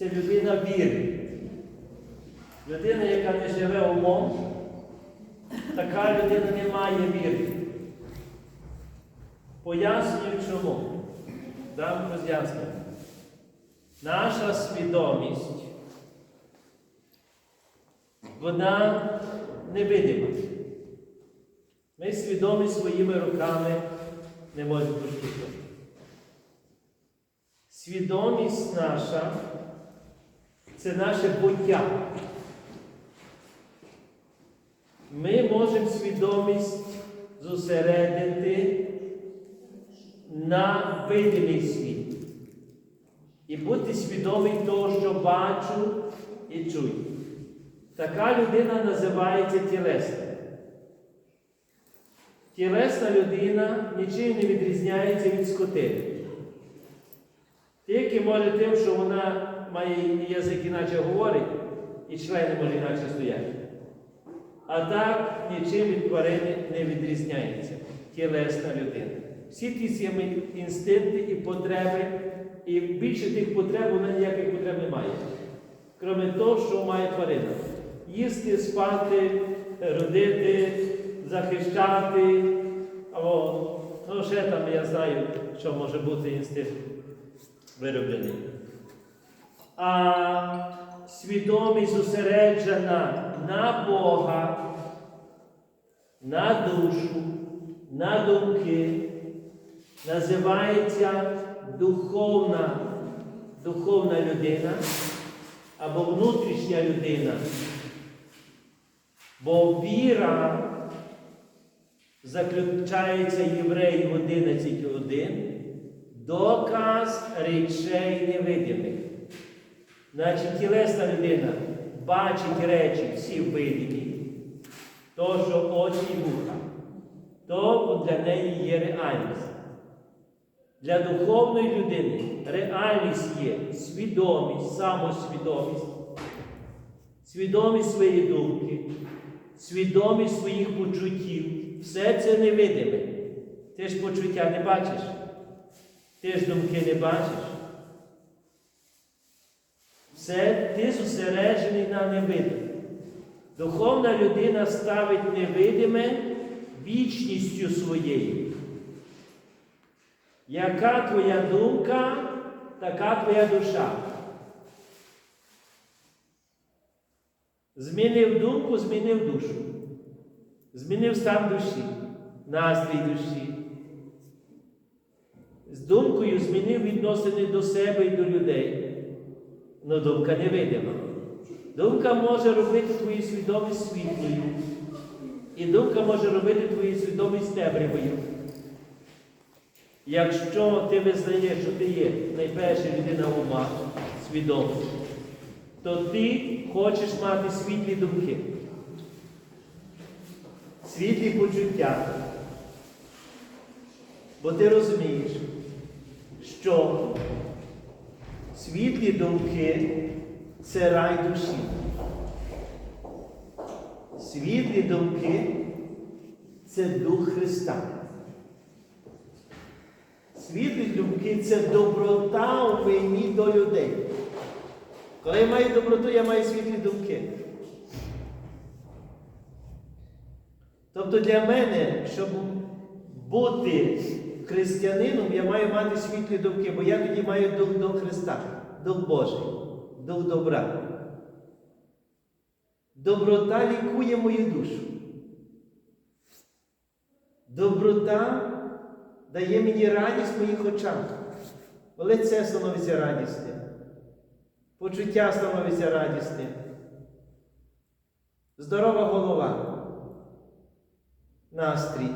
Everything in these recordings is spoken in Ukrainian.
це людина віри. Людина, яка не живе умом, така людина не має віри. Пояснюю чому. Дам роз'яснення. Наша свідомість, вона невидима. Ми свідомі своїми руками не можемо пошкодити. Свідомість наша це наше буття. Ми можемо свідомість зосередити на видимий світ і бути свідомий того, що бачу і чую. Така людина називається тілесна. Тілесна людина нічим не відрізняється від скотини. Тільки може тим, що вона має язик іначе говорить, і члени може інакше стояти. А так нічим від тварини не відрізняється тілесна людина. Всі ті самі інстинкти і потреби, і більше тих потреб вона ніяких потреб не має. Крім того, що має тварина. Їсти, спати, родити, захищати, або ну, ще там я знаю, що може бути інстинкт вироблений. А свідомість зосереджена на Бога, на душу, на думки, називається духовна, духовна людина або внутрішня людина. Бо віра заключається Євреїв 11.1, доказ речей невидимих. Значить, тілесна людина бачить речі всі видимі, то, що очі і вуха, то для неї є реальність. Для духовної людини реальність є свідомість, самосвідомість, свідомість своєї думки, свідомість своїх почуттів. Все це невидиме. Ти ж почуття не бачиш, ти ж думки не бачиш. Все ти зосереджений на невидиме. Духовна людина ставить невидиме вічністю своєю. Яка твоя думка, така твоя душа. Змінив думку, змінив душу. Змінив стан душі, настрій душі. З думкою змінив відносини до себе і до людей. Но думка невидима. Думка може робити твою свідомість світлою. І думка може робити твою свідомість темрявою. Якщо ти визнаєш, що ти є найперша людина ума, свідома, то ти хочеш мати світлі думки, світлі почуття. Бо ти розумієш, що світлі думки це рай душі. Світлі думки це Дух Христа. Світлі думки це доброта у мені до людей. Коли я маю доброту, я маю світлі думки. Тобто для мене, щоб бути християнином, я маю мати світлі думки, бо я тоді маю дух до Христа, дух Божий, дух добра. Доброта лікує мою душу. Доброта дає мені радість в моїх очах. Лице становиться радісним. Почуття становиться радісним. Здорова голова. Настрій,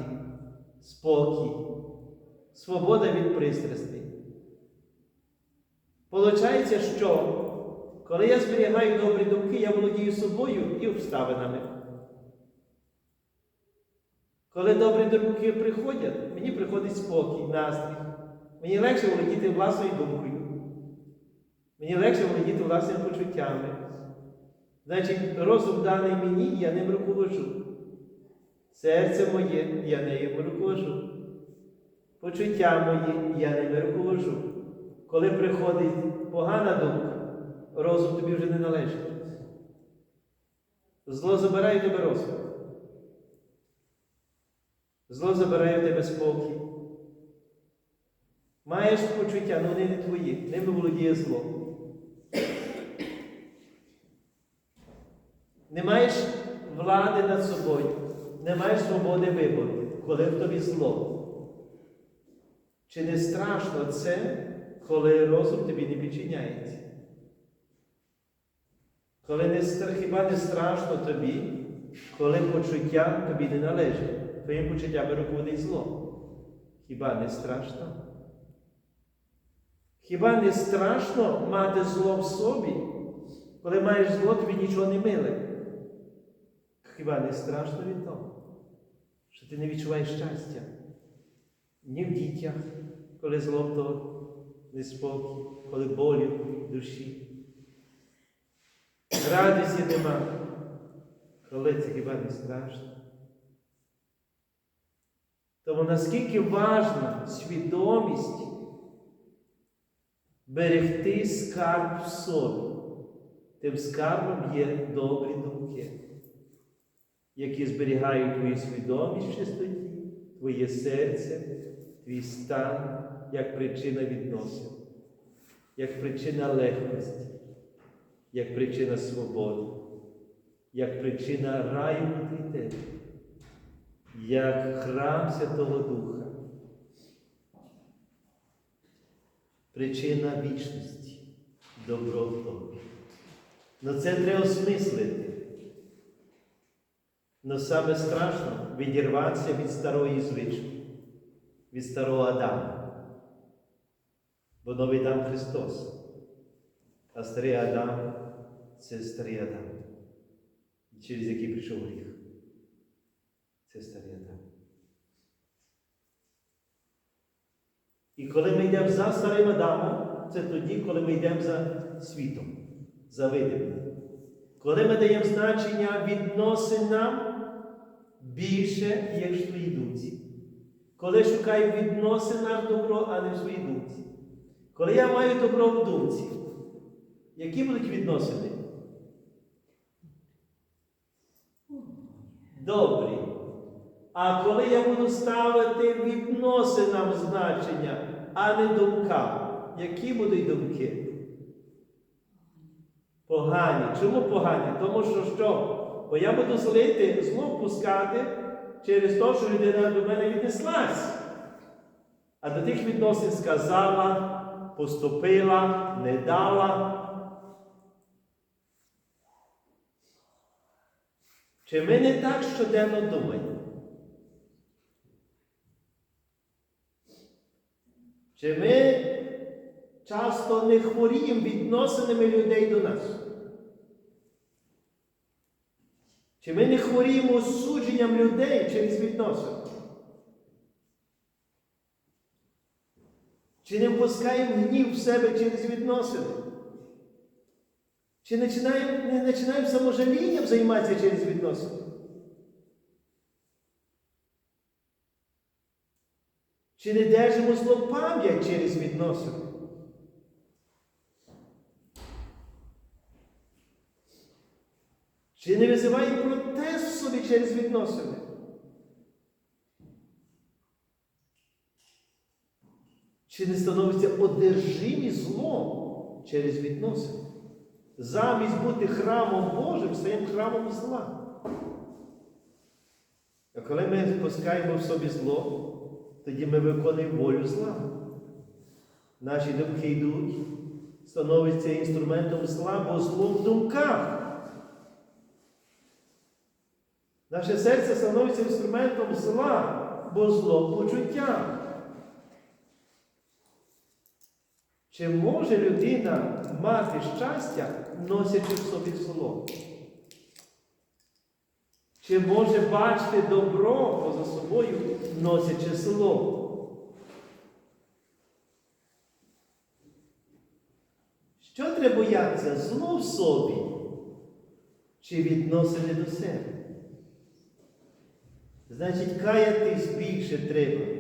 спокій, свобода від пристрастей. Получається, що коли я зберігаю добрі думки, я володію собою і обставинами. Коли добрі думки приходять, мені приходить спокій, настрій. Мені легше володіти власною думкою. Мені легше володіти власними почуттями. Значить, розум даний мені, я ним руководжу. Серце моє, я нею руководжу. Почуття мої, я ними руководжу. Коли приходить погана думка, розум тобі вже не належить. Зло забирає тебе розум. Зло забирає в тебе спокій. Маєш почуття, але вони не твої, ними володіє зло. Не маєш влади над собою, не маєш свободи вибору, коли в тобі зло. Чи не страшно це, коли розум тобі не підчиняється? Коли не, хіба не страшно тобі, коли почуття тобі не належить, твоїм почуттям руководить зло? Хіба не страшно? Хіба не страшно мати зло в собі, коли маєш зло, тобі нічого не миле? Хіба не страшно від того, що ти не відчуваєш щастя ні в дітях, коли злото неспокій, коли болі в душі. Радості нема, коли це хіба не страшно. Тому наскільки важна свідомість берегти скарб в собі, тим скарбом є добрі думки, які зберігають твою свідомість в чистоті, твоє серце, твій стан як причина відносин, як причина легкості, як причина свободи, як причина раю внутрі тебе, як храм Святого Духа, причина вічності, добро в. Но це треба осмислити. Но саме страшно відірватися від старої звички, від старого Адама. Бо новий Адам Христос. А старий Адам це старий Адам, через який прийшов гріх. Це старий Адам. І коли ми йдемо за старим Адамом, це тоді, коли ми йдемо за світом, за видимим. Коли ми даємо значення відносинам більше, як в своїй думці. Коли шукаю в відносинах добро, а не в своїй думці. Коли я маю добро в думці, які будуть відносини? Добрі. А коли я буду ставити відносинам значення, а не думкам, які будуть думки? Погані. Чому погані? Тому що що? Бо я буду злити, зло пускати через те, що людина до мене віднеслась. А до тих відносин сказала, поступила, не дала. Чи ми не так щоденно думаємо? Чи ми часто не хворіємо відносинами людей до нас? Чи ми не хворіємо осудженням людей через відносини? Чи не впускаємо гнів в себе через відносини? Чи починаємо, не починаємо саможалінням займатися через відносини? Чи не держимо злопам'ять через відносини? Чи не визиває протест в собі через відносини? Чи не становиться одержимі злом через відносини? Замість бути храмом Божим, стаємо храмом зла. А коли ми спускаємо в собі зло, тоді ми виконуємо волю зла. Наші думки йдуть, становиться інструментом зла, бо зло в думках. Наше серце становиться інструментом зла, бо зло в почуттях. Чи може людина мати щастя, носячи в собі зло? Чи може бачити добро поза собою, носячи зло? Що треба боятися? Зло в собі чи відносини до себе? Значить, каятись більше треба.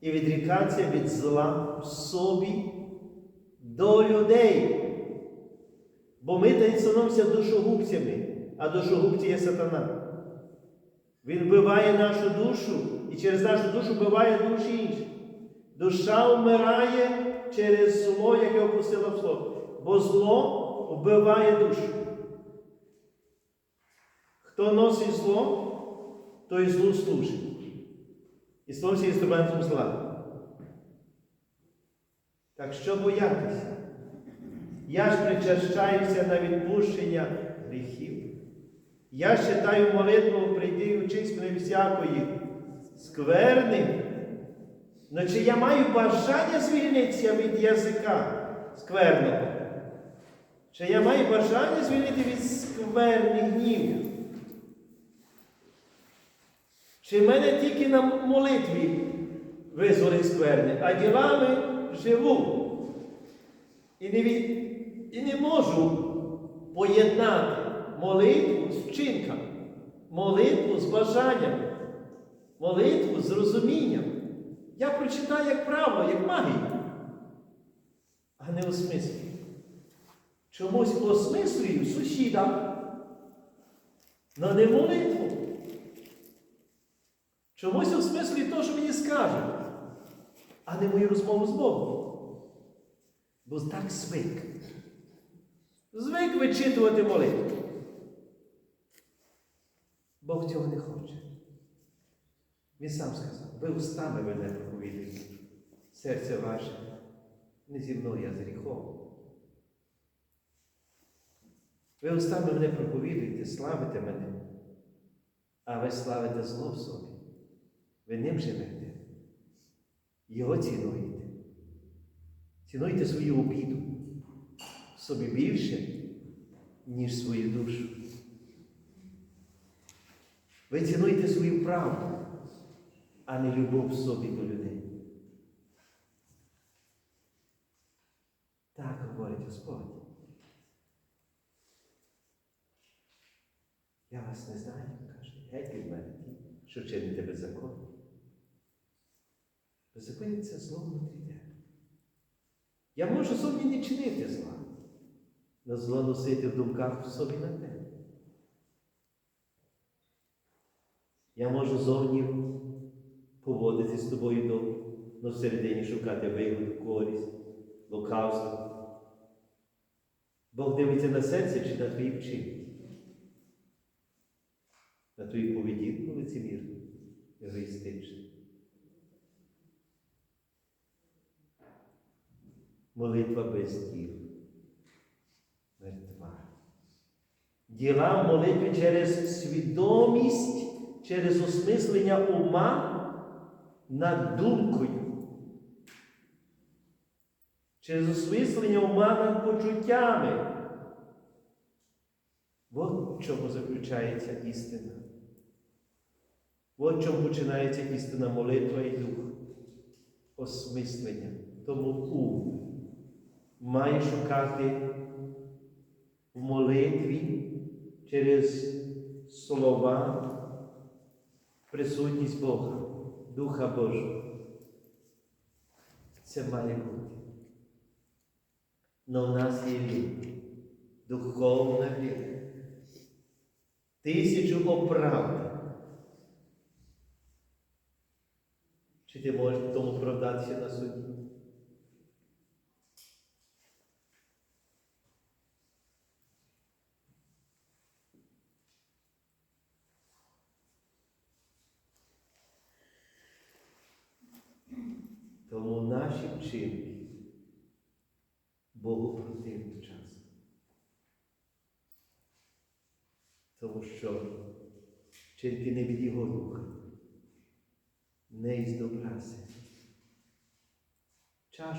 І відрікатися від зла в собі до людей. Бо ми та й становимося душогубцями, а душогубці є сатана. Він вбиває нашу душу і через нашу душу вбиває душі інші. Душа вмирає через зло, яке опустила в слово. Бо зло вбиває душу. Хто носить зло, той злу служить. І становиться інструментом зла. Так що боятися? Я ж причащаюся на відпущення гріхів. Я читаю молитву, прийди і вчись мене всякої скверни. Ну чи я маю бажання звільнитися від язика скверного? Чи я маю бажання звільнити від скверних гнів? Чи мене тільки на молитві визволить скверне, а ділами живу? І не, від... і не можу поєднати молитву з вчинком, молитву з бажанням, молитву з розумінням. Я прочитаю як право, як магію, а не осмислюю. Чомусь осмислюю сусіда, але не молитву. Чомусь осмислюю те, що мені скажуть, а не мою розмову з Богом. Бо так звик. Звик вичитувати молитву. Бог цього не хоче. Він сам сказав, ви устами мене проповідуєте. Серце ваше не зі мною, а з гріхом. Ви устами мене проповідуєте, славите мене, а ви славите зло в собі. Ви ним живете. Його цінуєте. Цінуйте свою обіду собі більше, ніж свою душу. Ви цінуєте свою правду, а не любов собі до людей. Так говорить Господь. Я вас не знаю, каже, геть від мене, що чините беззаконня. Беззаконня зло внутрі тебе. Я можу собі не чинити зла, але зло носити в думках в собі на тебе. Я можу зовні поводити з тобою добре, але всередині шукати вигоду, користь, лукавство. Бог дивиться на серце чи на твої вчинки, на твою поведінку лицемірну, егоїстичну. Молитва без діл. Мертва. Діла в молитві через свідомість, через осмислення ума над думкою. Через осмислення ума над почуттями. От в чому заключається істина. От в чому починається істина молитва і дух. Осмислення. Тому ум має шукати в молитві через слова присутність Бога, Духа Божого. Це має бути. Но в нас є віра, духовна віра. Тисячу оправдань. Чи ти можеш тому оправдатися на суді? Наші вчинки Богу противні часто. Тому що вчинки не від Його духа, не із добра. Чашу